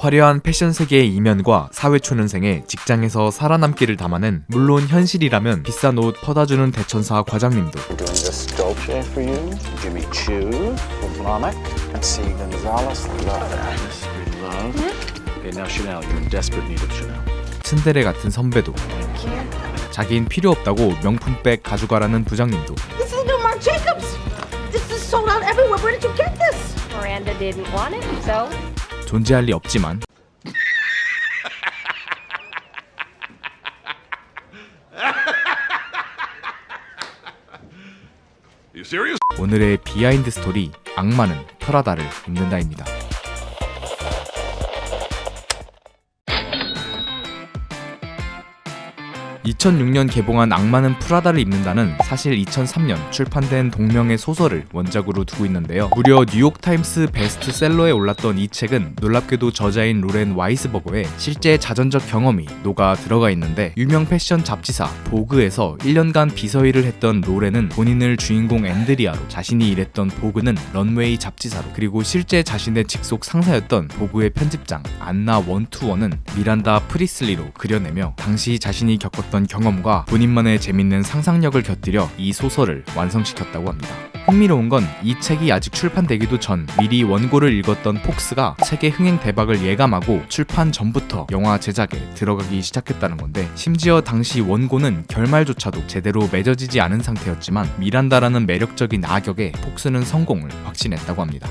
화려한 패션 세계의 이면과 사회 초년생의 직장에서 살아남기를 담아낸 물론 현실이라면 비싼 옷 퍼다주는 대천사 과장님도. 츤데레 같은 선배도 자긴 필요 없다고 명품백 가져가라는 부장님도 This is new Marc Jacobs. This is sold out everywhere. Where did you get this? Miranda didn't want it, so 존재할 리 없지만? 오늘의 비하인드 스토리 악마는 프라다를 입는다입니다. 2006년 개봉한 악마는 프라다를 입는다는 사실 2003년 출판된 동명의 소설을 원작으로 두고 있는데요. 무려 뉴욕타임스 베스트셀러에 올랐던 이 책은 놀랍게도 저자인 로렌 와이스버거의 실제 자전적 경험이 녹아 들어가 있는데 유명 패션 잡지사 보그에서 1년간 비서일을 했던 로렌은 본인을 주인공 앤드리아로 자신이 일했던 보그는 런웨이 잡지사로 그리고 실제 자신의 직속 상사였던 보그의 편집장 안나 원투원은 미란다 프리슬리로 그려내며 당시 자신이 겪었던 경험과 본인만의 재밌는 상상력을 곁들여 이 소설을 완성시켰다고 합니다. 흥미로운 건 이 책이 아직 출판되기도 전 미리 원고를 읽었던 폭스가 책의 흥행 대박을 예감하고 출판 전부터 영화 제작에 들어가기 시작했다는 건데 심지어 당시 원고는 결말조차도 제대로 맺어지지 않은 상태였지만 미란다라는 매력적인 악역에 폭스는 성공을 확신했다고 합니다.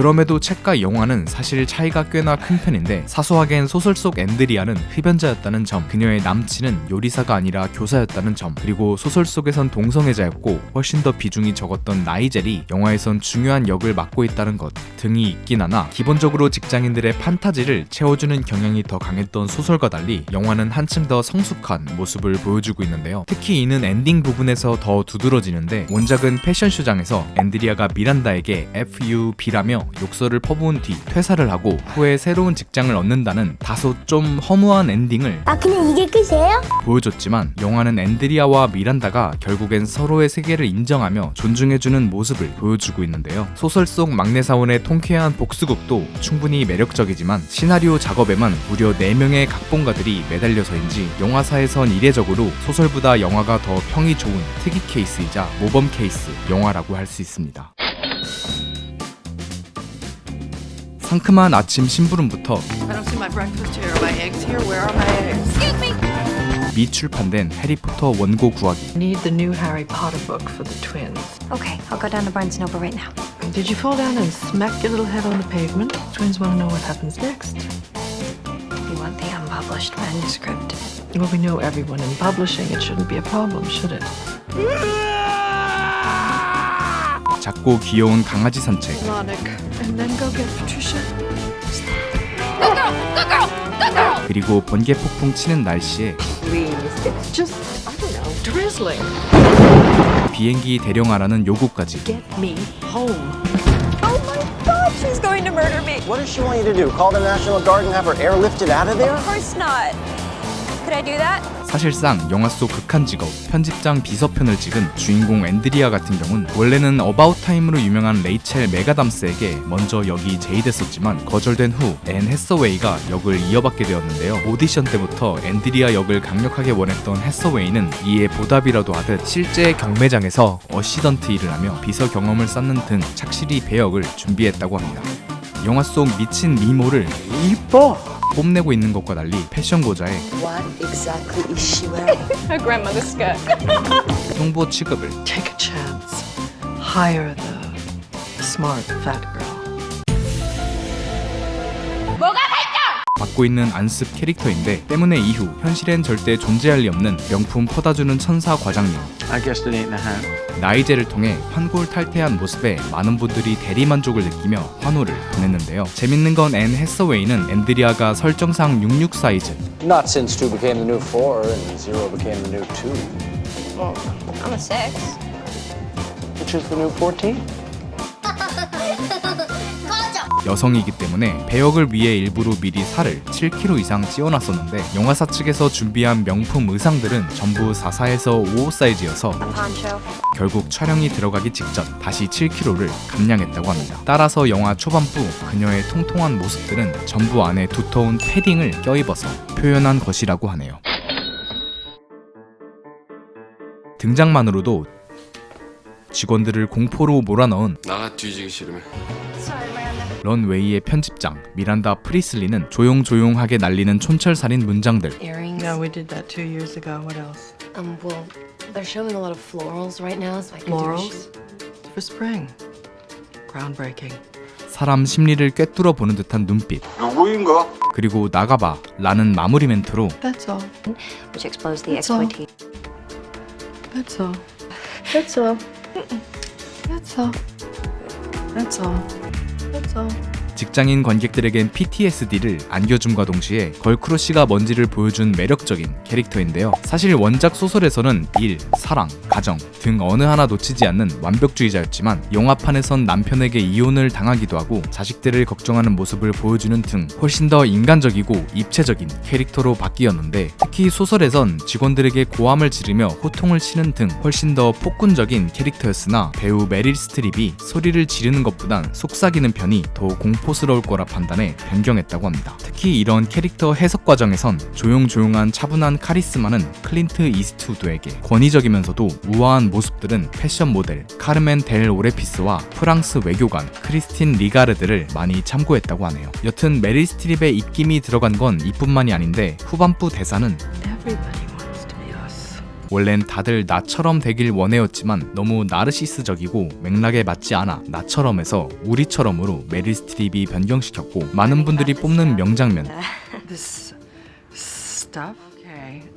그럼에도 책과 영화는 사실 차이가 꽤나 큰 편인데 사소하겐 소설 속 앤드리아는 흡연자였다는 점, 그녀의 남친은 요리사가 아니라 교사였다는 점, 그리고 소설 속에선 동성애자였고 훨씬 더 비중이 적었던 나이젤이 영화에선 중요한 역을 맡고 있다는 것 등이 있긴 하나 기본적으로 직장인들의 판타지를 채워주는 경향이 더 강했던 소설과 달리 영화는 한층 더 성숙한 모습을 보여주고 있는데요. 특히 이는 엔딩 부분에서 더 두드러지는데 원작은 패션쇼장에서 앤드리아가 미란다에게 FUB라며 욕설을 퍼부은 뒤 퇴사를 하고 후에 새로운 직장을 얻는다는 다소 좀 허무한 엔딩을 아 그냥 이게 끝이에요? 보여줬지만 영화는 앤드리아와 미란다가 결국엔 서로의 세계를 인정하며 존중해주는 모습을 보여주고 있는데요. 소설 속 막내 사원의 통쾌한 복수극도 충분히 매력적이지만 시나리오 작업에만 무려 4명의 각본가들이 매달려서인지 영화사에선 이례적으로 소설보다 영화가 더 평이 좋은 특이 케이스이자 모범 케이스 영화라고 할 수 있습니다. 상큼한 아침 심부름부터 I don't see my breakfast here. Are my eggs here? Where are my eggs? 미출판된 해리포터 원고 구하기 Need the new Harry Potter book for the twins. Okay, I'll go down to Barnes Noble right now. Did you fall down and smack your little head on the pavement? Twins want to know what happens next. You want the unpublished manuscript? Well, we know everyone in publishing. It shouldn't be a problem, should it? 작고 귀여운 강아지 산책. 그리고 번개 폭풍 치는 날씨에 Please. It's just, I don't know, drizzling. 비행기 대령하라는 요구까지 Get me home. Oh my god, she's going to murder me! What does she want you to do? Call the National Guard and have her airlifted out of there? Of course not. Could I do that? 사실상 영화 속 극한 직업 편집장 비서편을 찍은 주인공 앤드리아 같은 경우는 원래는 어바웃 타임으로 유명한 레이첼 메가담스에게 먼저 역이 제의됐었지만 거절된 후 앤 해서웨이가 역을 이어받게 되었는데요. 오디션 때부터 앤드리아 역을 강력하게 원했던 해서웨이는 이에 보답이라도 하듯 실제 경매장에서 어시던트 일을 하며 비서 경험을 쌓는 등 착실히 배역을 준비했다고 합니다. 영화 속 미친 미모를 이뻐 뽐내고 있는 것과 달리 패션 고자의 What exactly is she wearing? her grandmother's skirt. 홍보 취급을 Take a chance. Hire the smart fat girl. 맡고 있는 안습 캐릭터인데 때문에 이후 현실엔 절대 존재할 리 없는 명품 퍼다주는 천사 과장님. 나이제를 통해 환골 탈태한 모습에 많은 분들이 대리만족을 느끼며 환호를 보냈는데요 재밌는 건 앤 해서웨이는 앤드리아가 설정상 66 사이즈 Not since two became the new four and zero became the new two. Well, I'm a six. Which is the new 14? 여성이기 때문에 배역을 위해 일부러 미리 살을 7kg 이상 찌워놨었는데 영화사 측에서 준비한 명품 의상들은 전부 44에서 55 사이즈여서. 결국 촬영이 들어가기 직전 다시 7kg를 감량했다고 합니다. 따라서 영화 초반부 그녀의 통통한 모습들은 전부 안에 두터운 패딩을 껴입어서 표현한 것이라고 하네요. 등장만으로도 직원들을 공포로 몰아넣은 나가 뒤지기 싫으면 런웨이의 편집장 미란다 프리슬리는 조용조용하게 날리는 촌철살인 문장들 Earrings. Yeah, we did that two years ago. What else? Um, well, they're showing a lot of florals right now, so I can do a Florals? shoot. For spring. Groundbreaking. 사람 심리를 꿰뚫어 보는 듯한 눈빛 누구인가? 그리고 나가봐 라는 마무리 멘트로 That's all. Which exposed the That's all. exploitation. That's all. That's all. That's all. That's all. That's all. 직장인 관객들에겐 PTSD를 안겨줌과 동시에 걸크러쉬가 뭔지를 보여준 매력적인 캐릭터인데요. 사실 원작 소설에서는 일, 사랑, 가정 등 어느 하나 놓치지 않는 완벽주의자였지만 영화판에선 남편에게 이혼을 당하기도 하고 자식들을 걱정하는 모습을 보여주는 등 훨씬 더 인간적이고 입체적인 캐릭터로 바뀌었는데 특히 소설에선 직원들에게 고함을 지르며 호통을 치는 등 훨씬 더 폭군적인 캐릭터였으나 배우 메릴 스트립이 소리를 지르는 것보단 속삭이는 편이 더 공포 스러울 거라 판단해 변경했다고 합니다. 특히 이런 캐릭터 해석 과정에선 조용조용한 차분한 카리스마는 클린트 이스트우드에게 권위적이면서도 우아한 모습들은 패션 모델 카르멘 델 오레피스와 프랑스 외교관 크리스틴 리가르드를 많이 참고했다고 하네요. 여튼 메릴 스트립의 입김이 들어간 건 이뿐만이 아닌데 후반부 대사는 Everybody 원래는 다들 나처럼 되길 원해였지만 너무 나르시스적이고 맥락에 맞지 않아 나처럼에서 우리처럼으로 메릴 스트립이 변경시켰고 많은 분들이 뽑는 명장면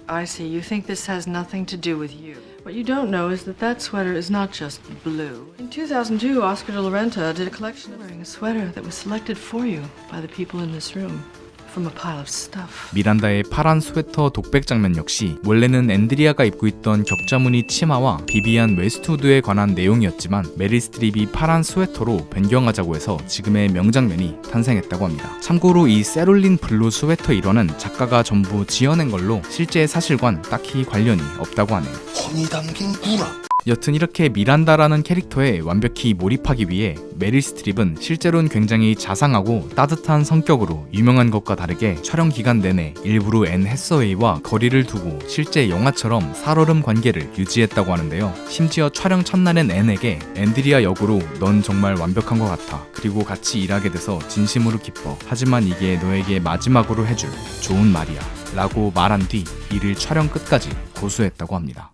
I see. You think this has nothing to do with you. What you don't know is that that sweater is not just blue. In 2002, Oscar de la Renta did a collection wearing a sweater that was selected for you by the people in this room from a pile of stuff. 미란다의 파란 스웨터 독백 장면 역시 원래는 앤드리아가 입고 있던 격자무늬 치마와 비비안 웨스트우드에 관한 내용이었지만 메릴 스트립이 파란 스웨터로 변경하자고 해서 지금의 명장면이 탄생했다고 합니다. 참고로 이 세롤린 블루 스웨터 일원은 작가가 전부 지어낸 걸로 실제 사실과는 딱히 관련이 없다고 하네요. 혼이 담긴 구라. 여튼 이렇게 미란다라는 캐릭터에 완벽히 몰입하기 위해 메릴 스트립은 실제로는 굉장히 자상하고 따뜻한 성격으로 유명한 것과 다르게 촬영 기간 내내 일부러 앤 해서웨이와 거리를 두고 실제 영화처럼 살얼음 관계를 유지했다고 하는데요. 심지어 촬영 첫날엔 앤에게 앤드리아 역으로 넌 정말 완벽한 것 같아. 그리고 같이 일하게 돼서 진심으로 기뻐. 하지만 이게 너에게 마지막으로 해줄 좋은 말이야. 라고 말한 뒤 이를 촬영 끝까지 고수했다고 합니다.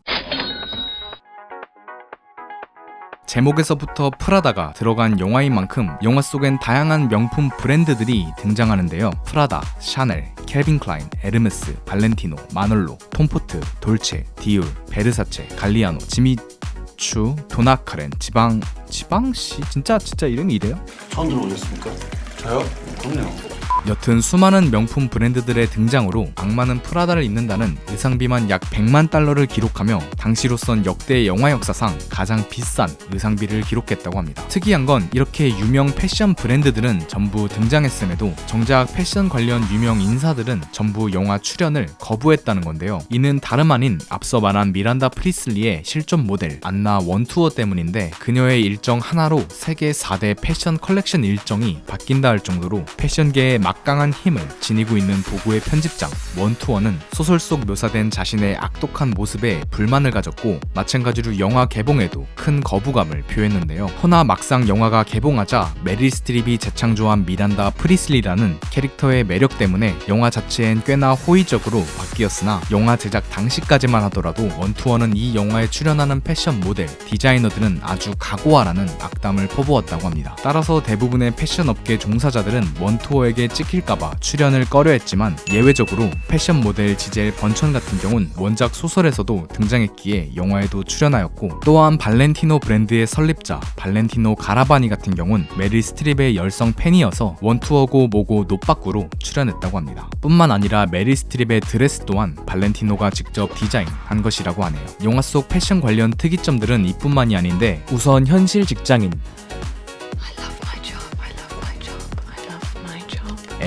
제목에서부터 프라다가 들어간 영화인 만큼 영화 속엔 다양한 명품 브랜드들이 등장하는데요. 프라다, 샤넬, 캘빈 클라인, 에르메스, 발렌티노, 마놀로, 톰포트, 돌체, 디올, 베르사체, 갈리아노, 지미추, 도나카렌, 지방 지방씨 진짜 진짜 이름이 이래요? 처음 들어보셨습니까? 저요? 그럼요. 여튼 수많은 명품 브랜드들의 등장으로 악마는 프라다를 입는다는 의상비만 약 100만 달러를 기록하며 당시로선 역대 영화 역사상 가장 비싼 의상비를 기록했다고 합니다. 특이한 건 이렇게 유명 패션 브랜드들은 전부 등장했음에도 정작 패션 관련 유명 인사들은 전부 영화 출연을 거부했다는 건데요. 이는 다름 아닌 앞서 말한 미란다 프리슬리의 실존 모델 안나 원투어 때문인데 그녀의 일정 하나로 세계 4대 패션 컬렉션 일정이 바뀐다 할 정도로 패션계의 막강한 힘을 지니고 있는 도구의 편집장 원투어는 소설 속 묘사된 자신의 악독한 모습에 불만을 가졌고 마찬가지로 영화 개봉에도 큰 거부감을 표했는데요. 허나 막상 영화가 개봉하자 메릴 스트립이 재창조한 미란다 프리슬리라는 캐릭터의 매력 때문에 영화 자체엔 꽤나 호의적으로 바뀌었으나 영화 제작 당시까지만 하더라도 원투어는 이 영화에 출연하는 패션 모델, 디자이너들은 아주 각오하라는 악담을 퍼부었다고 합니다. 따라서 대부분의 패션 업계 종사자들은 원투어에게 찍힐까봐 출연을 꺼려했지만 예외적으로 패션 모델 지젤 번천 같은 경우는 원작 소설에서도 등장했기에 영화에도 출연하였고 또한 발렌티노 브랜드의 설립자 발렌티노 가라바니 같은 경우는 메릴 스트립의 열성 팬이어서 원투어고 뭐고 노빠꾸로 출연했다고 합니다. 뿐만 아니라 메릴 스트립의 드레스 또한 발렌티노가 직접 디자인한 것이라고 하네요. 영화 속 패션 관련 특이점들은 이뿐만이 아닌데 우선 현실 직장인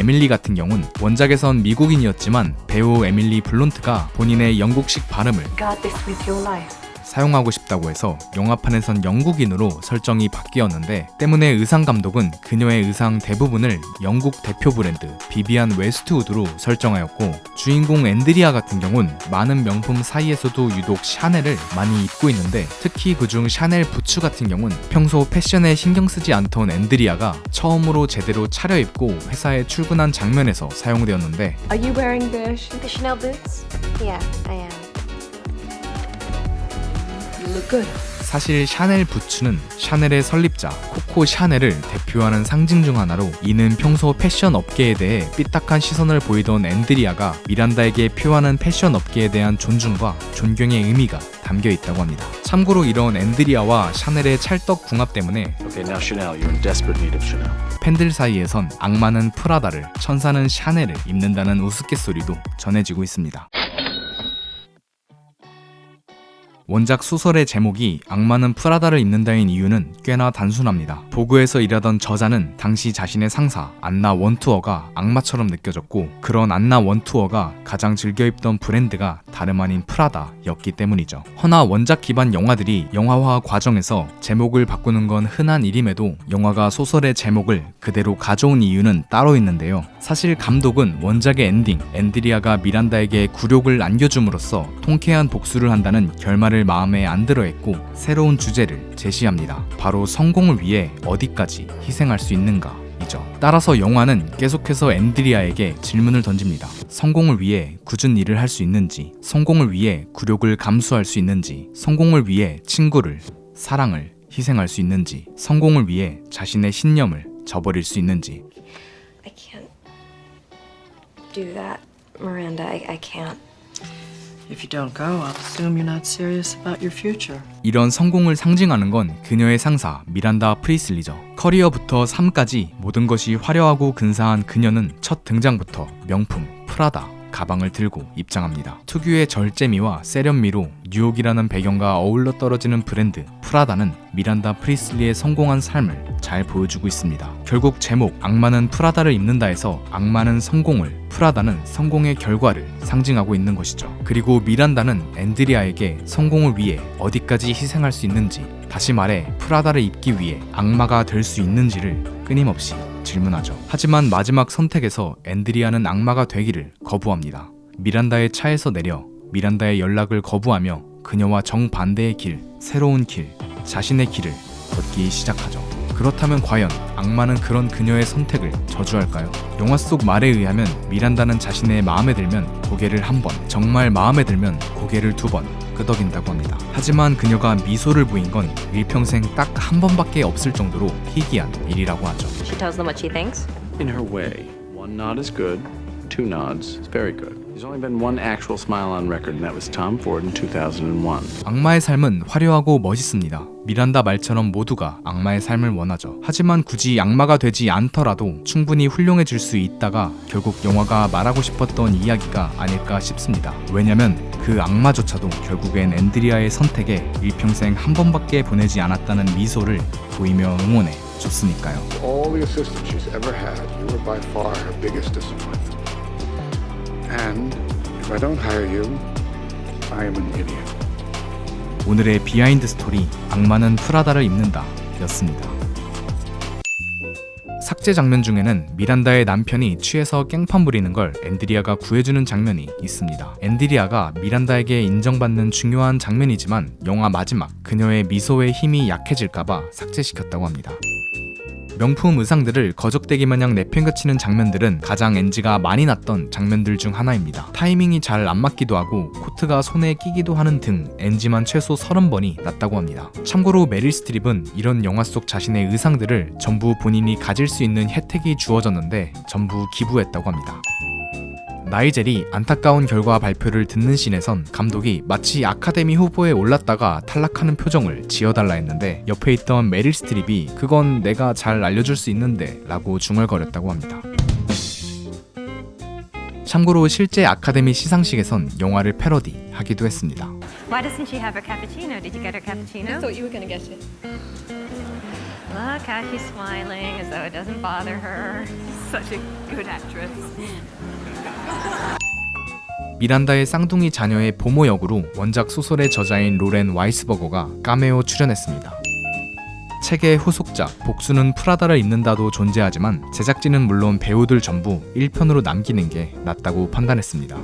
에밀리 같은 경우는 원작에선 미국인이었지만 배우 에밀리 블론트가 본인의 영국식 발음을 사용하고 싶다고 해서 영화판에선 영국인으로 설정이 바뀌었는데 때문에 의상 감독은 그녀의 의상 대부분을 영국 대표 브랜드 비비안 웨스트우드로 설정하였고 주인공 앤드리아 같은 경우는 많은 명품 사이에서도 유독 샤넬을 많이 입고 있는데 특히 그중 샤넬 부츠 같은 경우는 평소 패션에 신경 쓰지 않던 앤드리아가 처음으로 제대로 차려입고 회사에 출근한 장면에서 사용되었는데 Are you wearing the Chanel boots? Yeah, I am. 사실 샤넬 부츠는 샤넬의 설립자 코코 샤넬을 대표하는 상징 중 하나로 이는 평소 패션 업계에 대해 삐딱한 시선을 보이던 앤드리아가 미란다에게 표하는 패션 업계에 대한 존중과 존경의 의미가 담겨 있다고 합니다. 참고로 이런 앤드리아와 샤넬의 찰떡 궁합 때문에 Okay, Chanel. 팬들 사이에선 악마는 프라다를 천사는 샤넬을 입는다는 우스갯소리도 전해지고 있습니다. 원작 소설의 제목이 악마는 프라다를 입는다인 이유는 꽤나 단순합니다. 보그에서 일하던 저자는 당시 자신의 상사 안나 원투어가 악마처럼 느껴졌고 그런 안나 원투어가 가장 즐겨 입던 브랜드가 다름 아닌 프라다였기 때문이죠. 허나 원작 기반 영화들이 영화화 과정에서 제목을 바꾸는 건 흔한 일임에도 영화가 소설의 제목을 그대로 가져온 이유는 따로 있는데요. 사실 감독은 원작의 엔딩 앤드리아가 미란다에게 굴욕을 안겨줌으로써 통쾌한 복수를 한다는 결말 을 마음에 안 들어 했고 새로운 주제를 제시합니다. 바로 성공을 위해 어디까지 희생할 수 있는가. 따라서 영화는 계속해서 앤드리아에게 질문을 던집니다. 성공을 위해 굳은 일을 할 수 있는지, 성공을 위해 굴욕을 감수할 수 있는지, 성공을 위해 친구를, 사랑을 희생할 수 있는지, 성공을 위해 자신의 신념을 저버릴 수 있는지, I can't do that, Miranda. I, I can't. If you don't go, I'll assume you're not serious about your future. 이런 성공을 상징하는 건 그녀의 상사 미란다 프리슬리죠. 커리어부터 삶까지 모든 것이 화려하고 근사한 그녀는 첫 등장부터 명품 프라다 가방을 들고 입장합니다. 특유의 절제미와 세련미로 뉴욕이라는 배경과 어울러 떨어지는 브랜드 프라다는 미란다 프리슬리의 성공한 삶을 잘 보여주고 있습니다. 결국 제목 악마는 프라다를 입는다에서 악마는 성공을 프라다는 성공의 결과를 상징하고 있는 것이죠. 그리고 미란다는 앤드리아에게 성공을 위해 어디까지 희생할 수 있는지 다시 말해 프라다를 입기 위해 악마가 될 수 있는지를 끊임없이 질문하죠. 하지만 마지막 선택에서 앤드리아는 악마가 되기를 거부합니다. 미란다의 차에서 내려 미란다의 연락을 거부하며 그녀와 정반대의 길, 새로운 길, 자신의 길을 걷기 시작하죠. 그렇다면 과연 악마는 그런 그녀의 선택을 저주할까요? 영화 속 말에 의하면 미란다는 자신의 마음에 들면 고개를 한 번, 정말 마음에 들면 고개를 두 번 끄덕인다고 합니다. 하지만 그녀가 미소를 보인 건 일평생 딱 한 번밖에 없을 정도로 희귀한 일이라고 하죠. She tells them what she thinks. In her way. One nod is good, two nods is very good. There's only been one actual smile on record, and that was Tom Ford in 2001. 악마의 삶은 화려하고 멋있습니다. 미란다 말처럼 모두가 악마의 삶을 원하죠. 하지만 굳이 악마가 되지 않더라도 충분히 훌륭해질 수 있다가 결국 영화가 말하고 싶었던 이야기가 아닐까 싶습니다. 왜냐면 그 악마조차도 결국엔 앤드리아의 선택에 일평생 한 번밖에 보내지 않았다는 미소를 보이며 응원해 줬으니까요. all the assistance she's ever had, you were by far her biggest disappointment. And if I don't hire you, I am an idiot. 오늘의 비하인드 스토리 악마는 프라다를 입는다 였습니다. 삭제 장면 중에는 미란다의 남편이 취해서 깽판 부리는 걸 앤드리아가 구해주는 장면이 있습니다. 앤드리아가 미란다에게 인정받는 중요한 장면이지만 영화 마지막 그녀의 미소의 힘이 약해질까봐 삭제시켰다고 합니다. 명품 의상들을 거적대기 마냥 내팽개치는 장면들은 가장 NG가 많이 났던 장면들 중 하나입니다. 타이밍이 잘 안 맞기도 하고 코트가 손에 끼기도 하는 등 NG만 최소 30번이 났다고 합니다. 참고로 메릴 스트립은 이런 영화 속 자신의 의상들을 전부 본인이 가질 수 있는 혜택이 주어졌는데 전부 기부했다고 합니다. 나이젤이 안타까운 결과 발표를 듣는 씬에선 감독이 마치 아카데미 후보에 올랐다가 탈락하는 표정을 지어달라 했는데 옆에 있던 메릴 스트립이 그건 내가 잘 알려줄 수 있는데 라고 중얼거렸다고 합니다. 참고로 실제 아카데미 시상식에선 영화를 패러디 하기도 했습니다. Why doesn't she have her cappuccino? Did you get her cappuccino? thought you were gonna get it. Look how she's smiling as though it doesn't bother her. such a good actress. 미란다의 쌍둥이 자녀의 보모 역으로 원작 소설의 저자인 로렌 와이스버거가 카메오 출연했습니다. 책의 후속작 복수는 프라다를 입는다도 존재하지만 제작진은 물론 배우들 전부 1편으로 남기는 게 낫다고 판단했습니다.